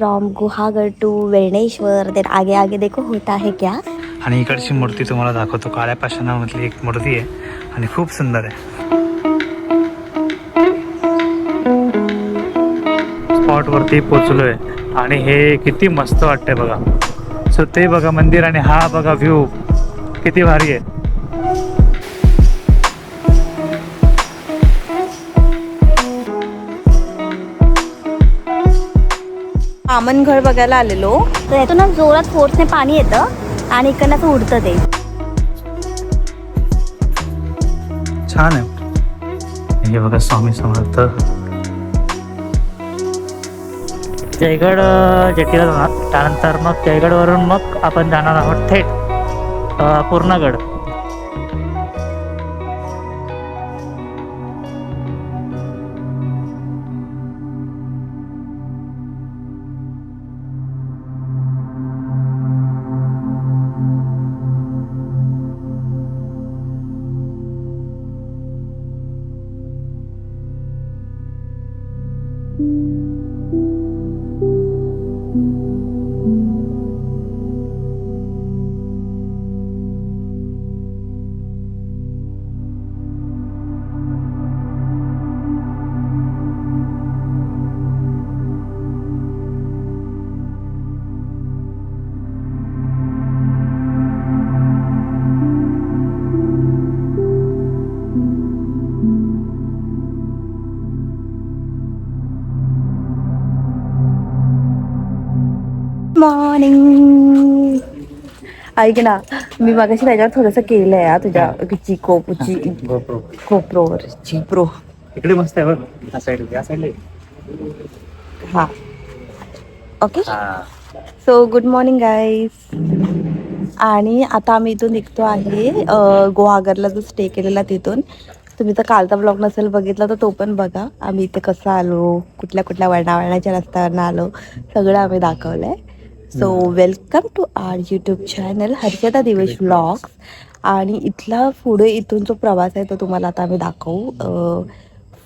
From Guhagarh to Veneshwar then आगे आगे देखो होता है क्या? आणि इकडची मूर्ती तुम्हाला दाखवतो. काळ्या पाषाणामधली एक मूर्ती आहे आणि खूप सुंदर आहे. स्पॉट वरती पोचलोय आणि हे किती मस्त वाटतंय बघा. सो ते बघा मंदिर आणि हा बघा व्ह्यू किती भारी आहे. आमनघड बघायला आलेलो. तर यातून ना जोरात फोर्सने पाणी येतं आणि इकडनं असं उडतं ते. छान आहे. हे बघा स्वामी समर्थ. जयगड जेटीला जाणार. त्यानंतर मग जयगडवरून मग आपण जाणार आहोत थेट पूर्णगड. ऐक ना मी मागाशी त्याच्यावर थोडंसं केलंय तुझ्या कोप जी कोप्रोवर. जी प्रो इकडे मस्त आहे बघ साईड या साईडला हा. Okay so good morning guys आणि आता आम्ही इथून निघतो आहे गुहागरला जो स्टे केलेला तिथून. तुम्ही तर कालचा ब्लॉग नसेल बघितला तर तो पण बघा. आम्ही इथे कसं आलो कुठल्या कुठल्या वळणावळणाच्या रस्त्यावरनं आलो सगळं आम्ही दाखवलं आहे so welcome to our YouTube channel Harshada Divesh blogs आणि इथला पुढे इथून जो प्रवास आहे तो तुम्हाला आता आम्ही दाखवू.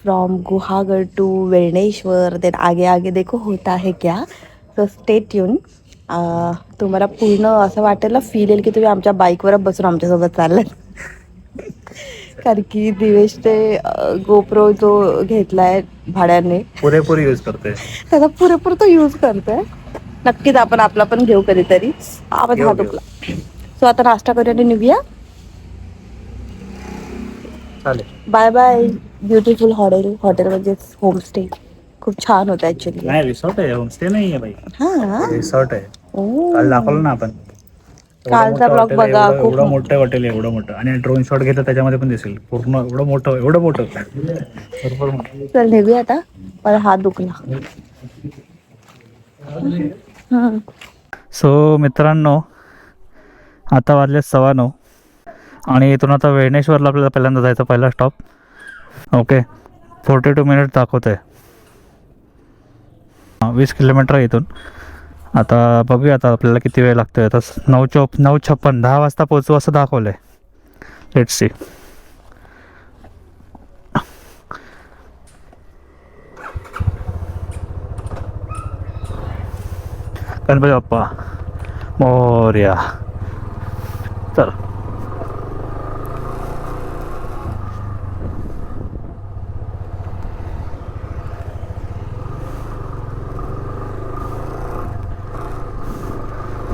From Guhagarh to Veneshwar then आगे आगे देखो होता है क्या. सो स्टेट येऊन तुम्हाला पूर्ण असं वाटेल फील येईल की तुम्ही आमच्या बाईकवर बसून आमच्यासोबत चाललात. कारण की दिवेश ते गोप्रो जो घेतलाय भाड्याने. पुरेपूर यूज करतोय. त्याचा पुरेपूर तो यूज करतोय. नक्कीच आपण आपला पण घेऊ कधीतरी. आपण घेऊ, हा. दुखला सो आता नाश्ता करूया आणि निघूया. Bye bye beautiful hotel hotel म्हणजे होमस्टे खूप छान होतं ऍक्च्युली नाही रिसॉर्ट आहे. होमस्टे नाही आहे बाई. हा? रिसॉर्ट आहे. काल दाखवलं ना आपण. कालचा ब्लॉग बघा, एवढं- मोठं हॉटेल एवढं मोठं. आणि ड्रोन शॉट घेतलं त्याच्यामध्ये पण दिसेल. पूर्ण एवढं मोठं एवढं मोठं. भरपूर मोठं. चल निघूया आता. मला हात दुखला. सो मित्रांनो आता वाजले सव्वा नऊ. आणि इथून आता वेणेश्वरला आपल्याला पहिल्यांदा जायचं पहिला stop okay forty two minute दाखवते आहे वीस किलोमीटर आहे इथून. आता बघूया आता आपल्याला किती वेळ लागतोय. आता नऊ चौप नऊ छप्पन दहा वाजता पोचू असं दाखवलं आहे लेट सी गणपती बाप्पा. मोर्या. चल.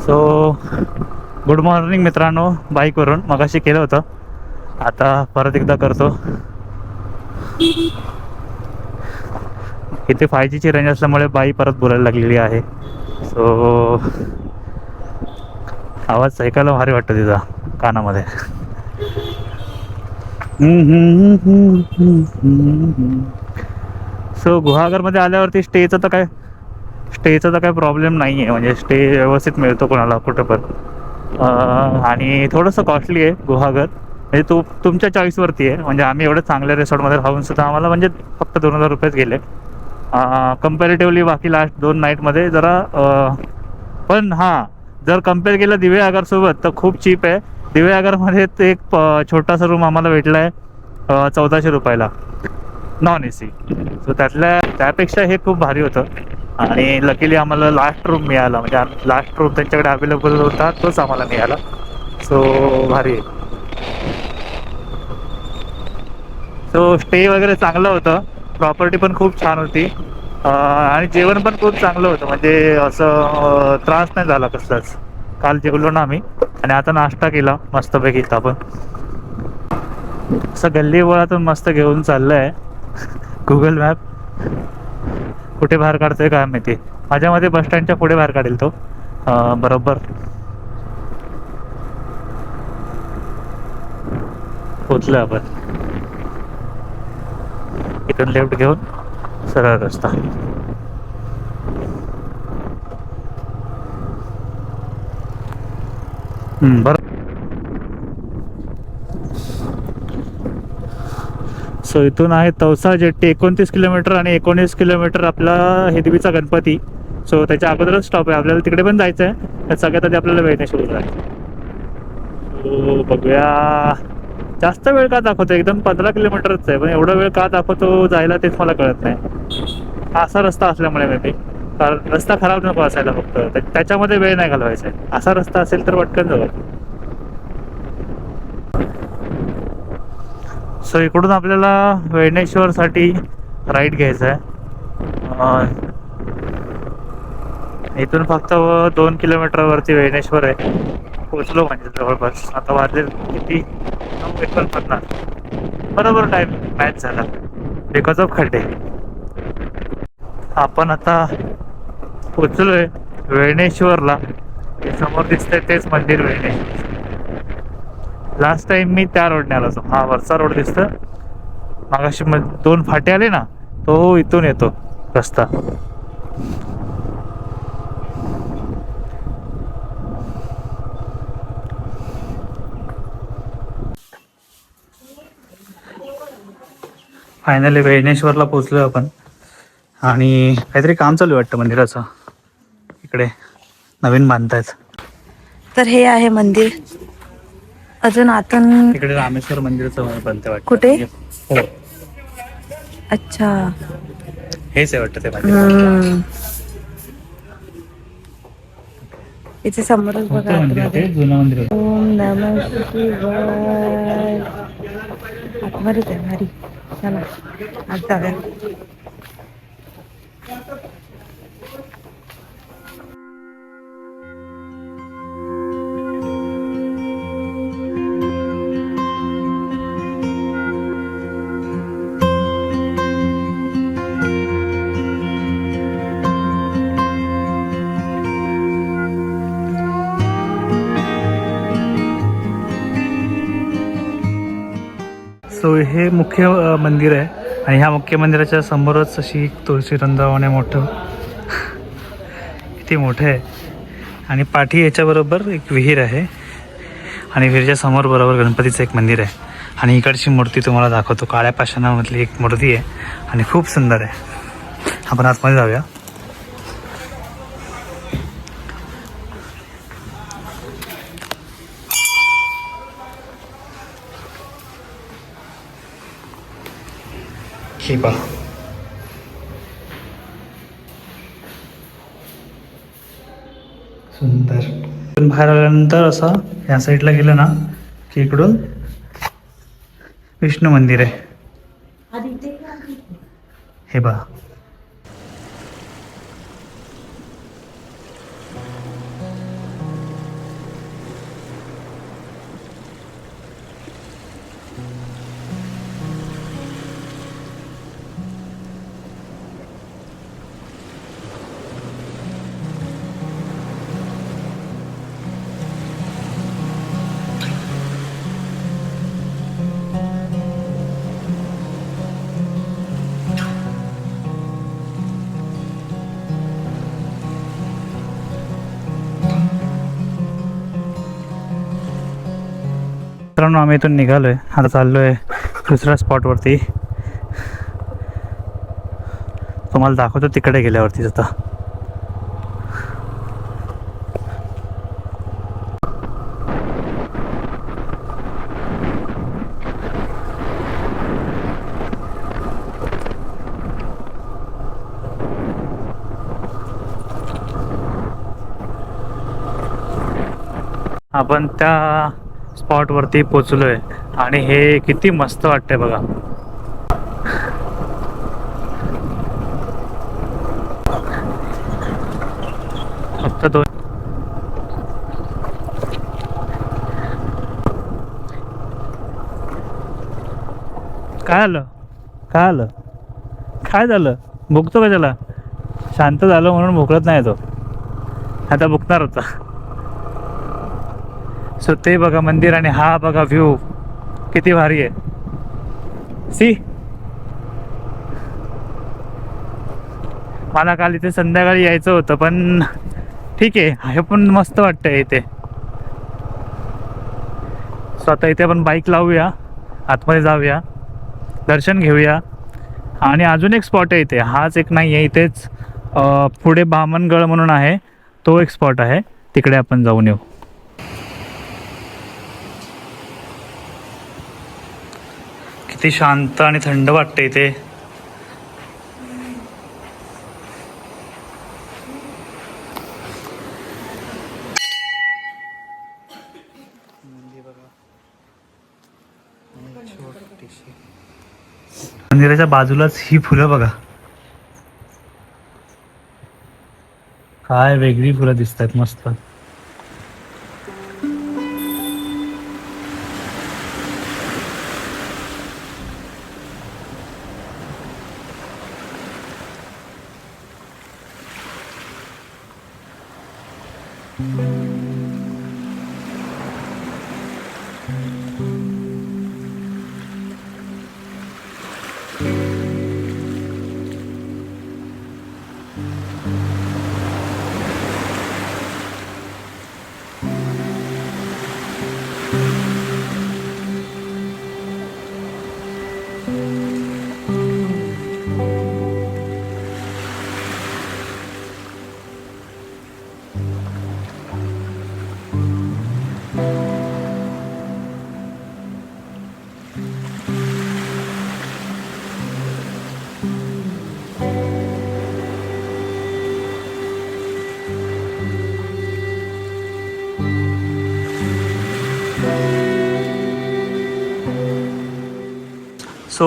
सो गुड मॉर्निंग मित्रांनो बाईकवरून मगाशी केलं होतं. आता परत एकदा करतो. इथे फाय जीची रेंज असल्यामुळे बाई परत बोलायला लागलेली आहे. सो आवाज ऐकायला भारी वाटतं तिचा कानामध्ये. सो गुहागरमध्ये आल्यावरती स्टेचं तर काय स्टेचा तर काय प्रॉब्लेम नाही आहे म्हणजे स्टे व्यवस्थित मिळतो कोणाला कुठं पण. आणि थोडंसं कॉस्टली आहे गुहागर. म्हणजे तू तुमच्या चॉईसवरती आहे. म्हणजे आम्ही एवढं चांगल्या रिसॉर्टमध्ये राहून सुद्धा आम्हाला म्हणजे फक्त दोन हजार रुपयेच गेले. कम्पॅरेटिव्हली बाकी लास्ट दोन नाईटमध्ये जरा पण हां जर कंपेअर केलं दिवे आगारसोबत तर खूप चीप आहे. दिवे आगारमध्ये एक छोटासा रूम आम्हाला भेटला आहे चौदाशे रुपयाला. नॉन ए सी सो त्यातल्या त्यापेक्षा हे खूप भारी होतं. आणि लकीली आम्हाला लास्ट रूम मिळाला. म्हणजे लास्ट रूम त्यांच्याकडे अवेलेबल होता तोच आम्हाला मिळाला. सो भारी आहे. सो स्टे वगैरे चांगलं होतं. प्रॉपर्टी पण खूप छान होती. आणि जेवण पण खूप चांगलं होतं. म्हणजे असं त्रास नाही झाला कसलाच. काल जेवलो ना आम्ही. आणि आता नाश्ता केला मस्तपैकी इथं आपण. असं गल्ली बोळातून मस्त घेऊन चाललंय. गुगल मॅप कुठे बाहेर काढतोय काय माहिती. माझ्या मते बस स्टँडच्या पुढे बाहेर काढेल तो. बरोबर. पोचलं आपण. इथून लेफ्ट घेऊन सरळ रस्ता. बरं. सो इथून आहे तवसा जेट्टी एकोणतीस किलोमीटर आणि एकोणीस किलोमीटर आपला हेदवीचा गणपती. सो त्याच्या अगोदरच स्टॉप आहे. आपल्याला तिकडे पण जायचं आहे तर सगळ्यात आधी आपल्याला वेळनेश्वर जायचं So, बघूया. जास्त वेळ का दाखवतो एकदम पंधरा किलोमीटरच आहे. पण एवढा वेळ का दाखवतो जायला तेच मला कळत नाही. असा रस्ता असल्यामुळे मे बी कारण रस्ता खराब नको असायला फक्त. त्याच्यामध्ये वेळ नाही घालवायचा. असा रस्ता असेल तर पटकन जाऊ. सो इकडून आपल्याला वेणेश्वरसाठी राईड घ्यायचा आहे. इथून फक्त दोन किलोमीटरवरती वेणेश्वर आहे. पोचलो म्हणजे जवळपास. आता वाजले किती? नऊ एकोणपन्नास बरोबर टाईम मॅच झाला. बिकॉज ऑफ खड्डे. आपण आता पोचलोय वेणेश्वरला समोर दिसतंय तेच मंदिर वेणेश्वर लास्ट टाइम मी त्या रोडने आलो होतो. हा वरचा रोड दिसतो मागाशी मग दोन फाटे आले ना तो इथून येतो रस्ता. फायनली वेणेश्वरला पोचलोय आपण. आणि काहीतरी काम चालू आहे वाटतं मंदिराचं. इकडे नवीन बांधतायत. तर हे आहे मंदिर. अजून आतून इकडे रामेश्वर मंदिराचं बनते वाटतं. कुठे? हो अच्छा. हेच आहे वाटतं ते मंदिर. हम्म. इथे समोरच बघा. कोणतं मंदिर आहे आतमध्ये. ते? जुनं मंदिर आहे. ओम नमः शिवाय. आहे भारी. चला आत जाऊया सो हे मुख्य मंदिर आहे. आणि ह्या मुख्य मंदिराच्या समोरच अशी एक तुळशी वृंदावन आहे मोठं. किती मोठं आहे. आणि पाठी याच्याबरोबर एक विहीर आहे. आणि विहीरच्या समोर बरोबर गणपतीचं एक मंदिर आहे. आणि इकडची मूर्ती तुम्हाला दाखवतो. काळ्या पाषाणामधली एक मूर्ती आहे. आणि खूप सुंदर आहे. आपण आतमध्ये जाऊया. ही पहा सुंदर. बाहेर आल्यानंतर असं या साईडला गेलं ना की इकडून विष्णू मंदिर आहे. हे बघा. मित्रांनो आम्ही इथून निघालो आहे आता चाललो आहे दुसऱ्या स्पॉटवरती तुम्हाला दाखवतो तिकडे गेल्यावरती आता. आपण त्या स्पॉटवरती पोचलोय. आणि हे किती मस्त वाटतंय बघा. फक्त दोन काय आलं? काय आलं? काय झालं? भुकतो का त्याला? शांत झालं म्हणून भुकलत नाही तो. आता भुकणार होता. सो ते बघा मंदिर आणि हा बघा व्ह्यू किती भारी आहे. सी मला काल इथे संध्याकाळी यायचं होतं पण ठीक आहे. हे पण मस्त वाटतंय इथे. सो आता इथे आपण बाईक लावूया. आतमध्ये जाऊया. दर्शन घेऊया. आणि अजून एक स्पॉट आहे इथे. हाच एक नाही आहे इथेच पुढे बामणगड म्हणून आहे. तो एक स्पॉट आहे. तिकडे आपण जाऊन येऊ. किती शांत आणि थंड वाटते इथे मंदिराच्या बाजूलाच ही फुलं बघा. काय वेगळी फुलं दिसत आहेत मस्त सो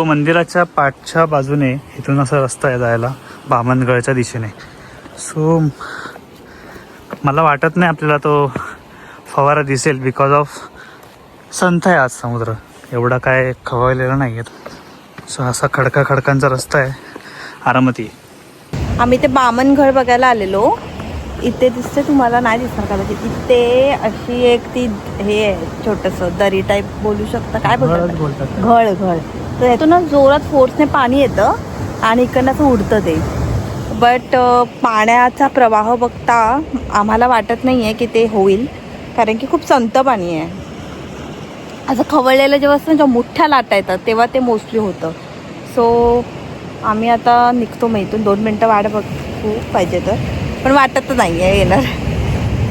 मंदिराच्या पाठच्या बाजूने इथून असा रस्ता आहे जायला बामणगडच्या दिशेने. सो मला वाटत नाही आपल्याला तो फवारा दिसेल बिकॉज ऑफ संथ आहे आज समुद्र. एवढा काय खवळलेला नाही आहे सो असा खडका खडकांचा रस्ता आहे. आरामती. आम्ही ते बामनगड बघायला आलेलो. इथे दिसते तुम्हाला नाही दिसणार कदाचित. इथे अशी एक ती हे आहे छोटंसं दरी टाईप बोलू शकता. काय बोलतात बोलतात घळ घळ. तर ह्यातून ना जोरात फोर्सने पाणी येतं आणि इकडनं असं उडतं ते. बट पाण्याचा प्रवाह बघता आम्हाला वाटत नाही आहे की ते होईल. कारण की खूप संत पाणी आहे. असं खवळलेलं जेव्हा असतं जेव्हा मोठ्या लाटा येतात तेव्हा ते मोस्टली होतं. सो आम्ही आता निघतो मग इथून दोन मिनटं वाट बघू पाहिजे तर. पण वाटत तर नाही आहे येणार.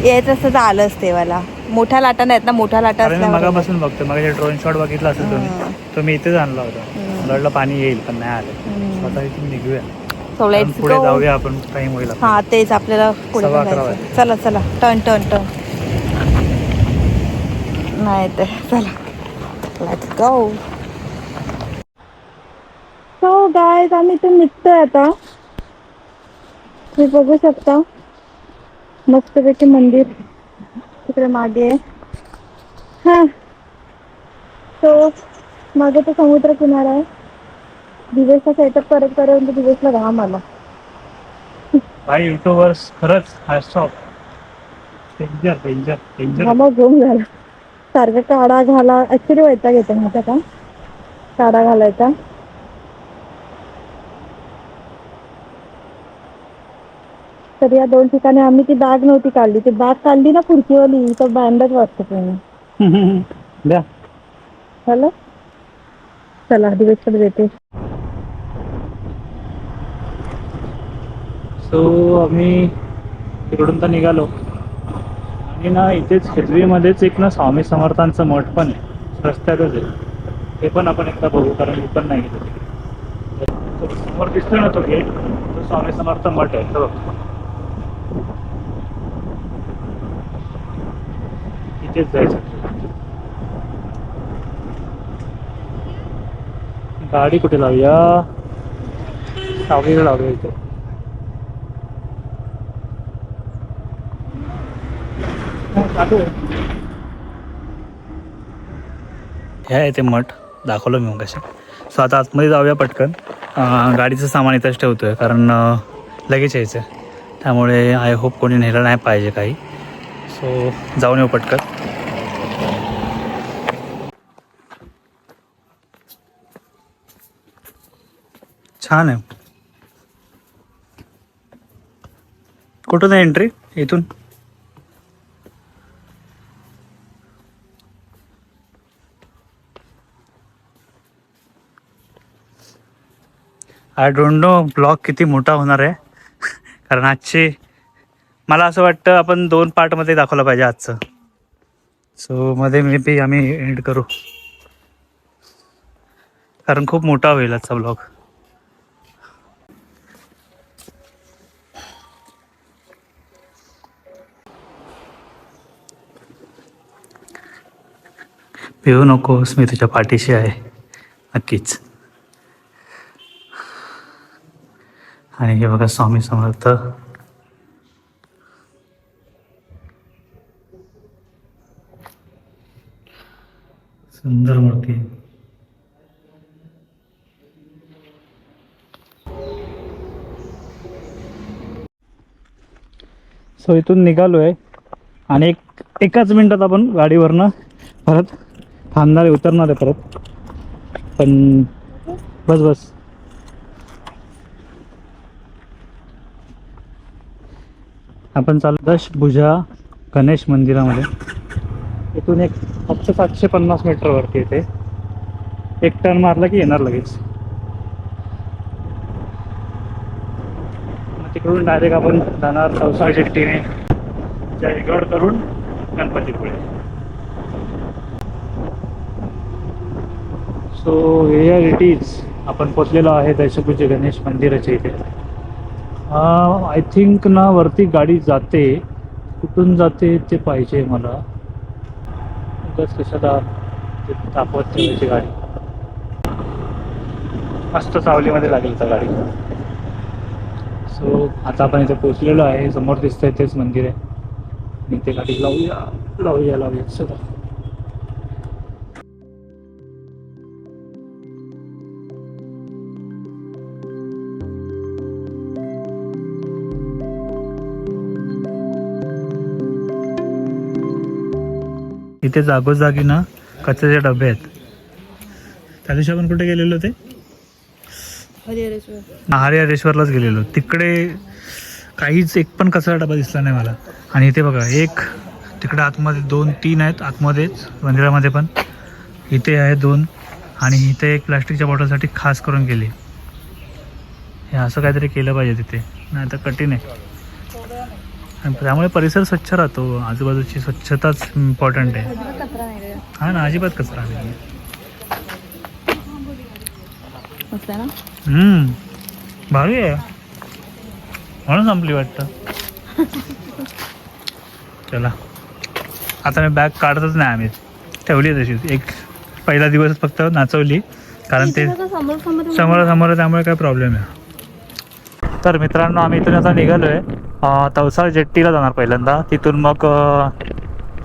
यायचं असतं तर आलंच तेव्हाला. मोठ्या लाटा नाहीत ना मोठ्या लाटा मगापासून बघतो मग ड्रोन शॉट बघितला असेल तुम्ही. हं. तो मी इथेच आणला होता. मला वाटलं पाणी येईल पण नाही आलं. स्वतः इथून निघूया. पुढे. जाऊया आपण. टाइम होईल. हा तेच आपल्याला पुढे. चला चला. टर्न टर्न टर्न नाही ते चला. लेट्स गो सो गायज आम्ही इथून निघतोय आता. तुम्ही बघू शकता. मस्तपैकी मंदिर तिकडे मागे हा. सो मागे तो समुद्र किनारा आहे. दिवसचा सेटअप करत करत दिवसला घाम आला. भाई युट्यूबर्स खरंच hats off danger danger danger मग घेऊन झाला सारखं काढा घाला. ऍक्च्युली वैताग येतो माहिती का? काढा घालायचा. तर या दोन ठिकाणी आम्ही ती बॅग नव्हती काढली. ती बॅग काढली ना खुर्चीवाली तर बँडच वाटतं द्या. झालं चला दिवसकडे देते. सो आम्ही तिकडून तर निघालो. आणि ना इथेच हिरवीमध्येच एक ना स्वामी समर्थांचं मठ पण आहे. रस्त्यातच आहे. ते पण आपण एकदा बघू कारण मी पण नाही गेलो. समोर दिसतोय ना तो गेट? तो स्वामी समर्थ मठ आहे. तो इथेच जायचं. गाडी कुठे लावूया? सावलीला लावूया इथे. ह्या येते मठ. दाखवलं मी मग सो आता आतमध्ये जाऊया पटकन. गाडीचं सामान इथंच ठेवतो आहे कारण लगेच यायचं आहे त्यामुळे आय होप कोणी नेलं नाही पाहिजे काही. सो जाऊन येऊ पटकन. छान आहे. कुठून आहे एंट्री इथून? आय डोंट नो ब्लॉग किती मोठा होणार आहे. कारण आजची मला असं वाटतं आपण दोन पार्टमध्ये दाखवलं पाहिजे आजचं. सो मध्ये मे बी आम्ही एंड करू. कारण खूप मोठा होईल आजचा ब्लॉग भिवू नकोस मी तुझ्या पाठीशी आहे. नक्कीच. आणि हे बघा स्वामी समर्थ. सुंदर मूर्ती. सो इथून निघालो आहे आणि एक एकाच मिनिटात आपण गाडीवरनं परत थांबणार आहे उतरणार आहे परत. पण बस बस. आपण चालू दशभुजा गणेश मंदिरामध्ये. इथून एक फक्त सातशे पन्नास मीटरवरती येते. एक टर्न मारला की येणार लगेच. तिकडून डायरेक्ट आपण जाणार चौसा शेट्टीने जयगड करून गणपतीपुळे. सो हे इट इज आपण पोचलेलो आहे दशभुजे गणेश मंदिराच्या इथे. आय थिंक ना वरती गाडी जाते. कुठून जाते ते पाहिजे मला. उगाच कशाला ते तापवत ठेवायची गाडी. मस्त सावलीमध्ये लागेल त्या गाडी. सो आता आपण इथे पोचलेलो आहे. समोर दिसतंय तेच मंदिर आहे. आणि ते गाडी लावूया. लावूया लावूया. सगळं इथे जागोजागी ना कचऱ्याचे डबे आहेत. त्या दिवशी आपण कुठे गेलेलो ते? हरिहरेश्वरलाच गेलेलो. तिकडे काहीच एक पण कचरा डबा दिसला नाही मला. आणि इथे बघा एक तिकडे आतमध्ये दोन तीन आहेत आतमध्येच मंदिरामध्ये पण. इथे आहे दोन. आणि इथे एक प्लास्टिकच्या बॉटलसाठी खास करून केली. हे असं काहीतरी केलं पाहिजे तिथे. नाही तर कठीण आहे. आणि त्यामुळे परिसर स्वच्छ राहतो. आजूबाजूची स्वच्छताच इम्पॉर्टंट आहे. हा ना अजिबात कचरा नाही भारी आहे. म्हणून संपली वाटतं. चला. आता मी बॅग काढतच नाही आम्ही. ठेवली तशीच. एक पहिला दिवस फक्त नाचवली. कारण ते समोर समोर त्यामुळे काय प्रॉब्लेम आहे तर मित्रांनो आम्ही इथून आता निघालो आहे तवसाळ जेट्टीला जाणार पहिल्यांदा. तिथून मग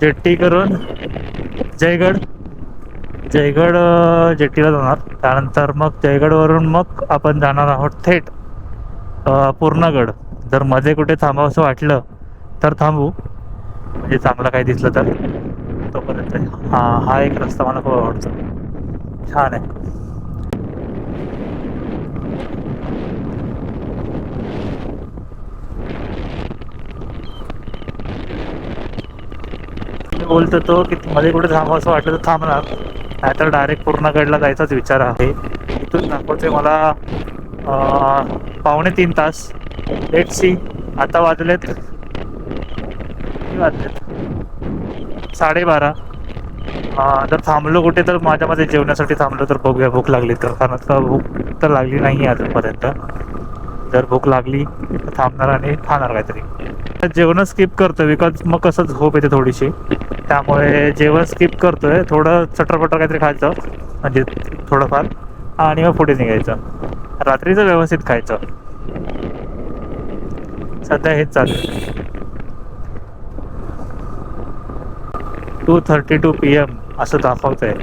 जेट्टी करून जयगड जयगड जेट्टीला जाणार. त्यानंतर मग जयगडवरून मग आपण जाणार आहोत थेट पूर्णगड. जर मध्ये कुठे थांबावंसं वाटलं तर थांबू. म्हणजे चांगलं काही दिसलं तर. तोपर्यंत हा हा एक रस्ता मला खूप आवडतो. छान आहे. बोलतो तो की मध्ये कुठे थांबावं असं वाटलं तर थांबणार नाहीतर डायरेक्ट पूर्णगडला जायचाच विचार आहे. इथून नागपूरचे मला पावणे तीन तास. लेट सी आता वाजलेत. वाजलेत? साडेबारा. जर थांबलो कुठे तर माझ्यामध्ये जेवण्यासाठी थांबलो तर बघूया भूक लागली तर. कारण आता भूक तर लागली नाही आहे अजूनपर्यंत. जर भूक लागली तर थांबणार आणि खाणार काहीतरी. जेवण स्किप करतोय बिकॉज मग कसं झोप येते थोडीशी. त्यामुळे जेवण स्किप करतोय. थोडं चटरपटर काहीतरी खायचं. म्हणजे थोडंफार. आणि मग पुढे निघायचं. रात्रीचं व्यवस्थित खायचं. सध्या हेच चालू two thirty two P M असं दाखवतंय.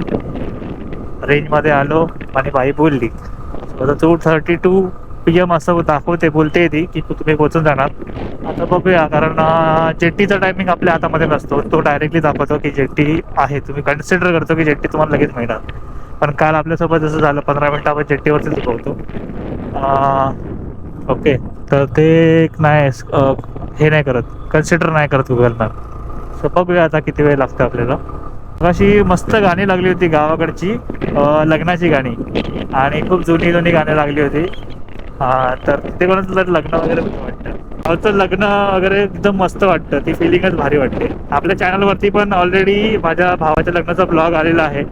रेंजमध्ये आलो आणि बाई बोलली. आता two thirty two P M असं दाखवते बोलते ती की तुम्ही पोचून जाणार. आता बघूया कारण जेट्टीचा टायमिंग आपल्या हातामध्ये नसतो. तो डायरेक्टली दाखवतो की जेट्टी आहे. तुम्ही कन्सिडर करतो की जेट्टी तुम्हाला लगेच मिळणार. पण काल आपल्यासोबत जसं झालं पंधरा मिनटं आपण जेट्टीवरती दुखवतो ओके. तर ते नाही हे नाही करत. कन्सिडर नाही करत गुगल मॅप सो बघूया आता किती वेळ लागतं आपल्याला. अशी मस्त गाणी लागली होती गावाकडची लग्नाची गाणी. आणि खूप जुनी जुनी गाणी लागली होती. हा तर ते कोणाचं जर लग्न वगैरे होतं वाटतं. लग्न वगैरे एकदम मस्त वाटतं. ती फिलिंगच भारी वाटते. आपल्या चॅनलवरती पण ऑलरेडी माझ्या भावाच्या लग्नाचा ब्लॉग आलेला आहे.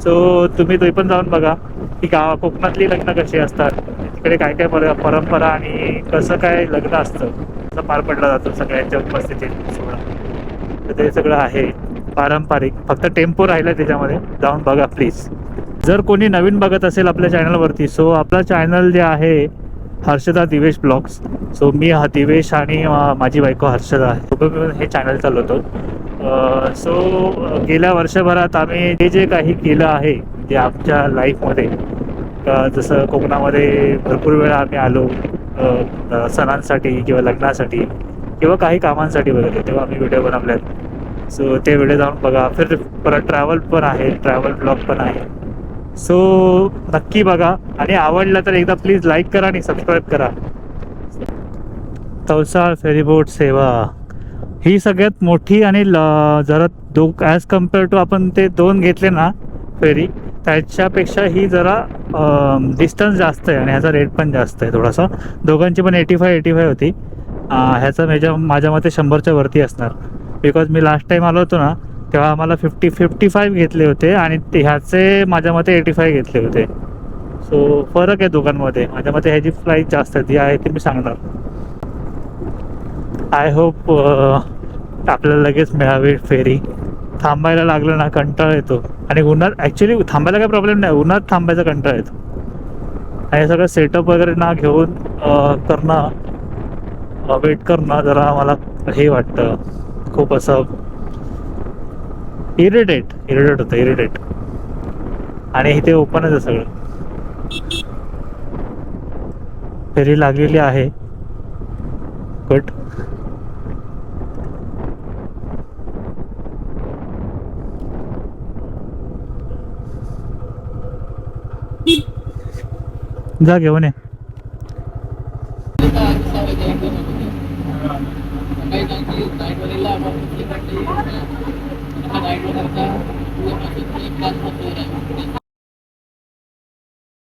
सो तुम्ही ते पण जाऊन बघा की गाव कोकणातली लग्न कशी असतात. तिकडे काय काय पर- परंपरा आणि कसं काय लग्न असतं. कसं पार पडला जातो सगळ्यांच्या उपस्थितीत सोहळा तर ते सगळं आहे पारंपरिक. फक्त टेम्पो राहिला त्याच्यामध्ये. जाऊन बघा प्लीज जर कोणी नवीन बघत असेल आपल्या चॅनलवरती सो आपला चॅनल जे आहे हर्षदा दिवेश ब्लॉग्स. सो मी हा दिवेश आणि माझी बायको हर्षदा आहे. दोघं मिळून हे चॅनल चालवतो. सो गेल्या वर्षभरात आम्ही जे जे काही केलं आहे जे आमच्या लाईफमध्ये जसं कोकणामध्ये भरपूर वेळा आम्ही आलो सणांसाठी किंवा लग्नासाठी किंवा काही कामांसाठी वगैरे तेव्हा आम्ही व्हिडिओ बनवल्यात. सो ते व्हिडिओ जाऊन बघा. फिर परत ट्रॅव्हल पण आहे ट्रॅव्हल ब्लॉग पण आहे. सो नक्की बघा. आणि आवडलं तर एकदा प्लीज लाईक करा आणि सबस्क्राईब करा. तवसाळ फेरीबोट सेवा. ही सगळ्यात मोठी आणि जरा दो ॲज कंपेअर टू आपण ते दोन घेतले ना फेरी त्याच्यापेक्षा ही जरा डिस्टन्स जास्त आहे आणि ह्याचा रेट पण जास्त आहे थोडासा. दोघांची पण एटी फाय एटी फाय होती ह्याचा माझ्या माझ्या मते शंभरच्या वरती असणार. बिकॉज मी लास्ट टाईम आलो होतो ना तेव्हा आम्हाला फिफ्टी फिफ्टी फाईव्ह घेतले होते आणि ह्याचे माझ्या मते एटी फाय घेतले होते. सो फरक आहे दोघांमध्ये. माझ्या मते ह्याची प्राईस जास्त आहे ती आहे ती मी सांगणार. आय होप आपल्याला लगेच मिळावी फेरी. थांबायला लागलं ना कंटाळा येतो. आणि उन्हात ॲक्च्युली थांबायला काही प्रॉब्लेम नाही. उन्हात थांबायचा कंटाळा येतो. आणि हे सगळं सेटअप वगैरे ना घेऊन करणं वेट करणं जरा मला हे वाटतं. खूप असं इरिटेट इरिटेट होतं इरिटेट आणि इथे ओपनच आहे सगळं. फेरी लागलेली आहे. कट जा घेऊन ये. แล้วเมื่อประสิทธิ์ที่ท่านพบเจอ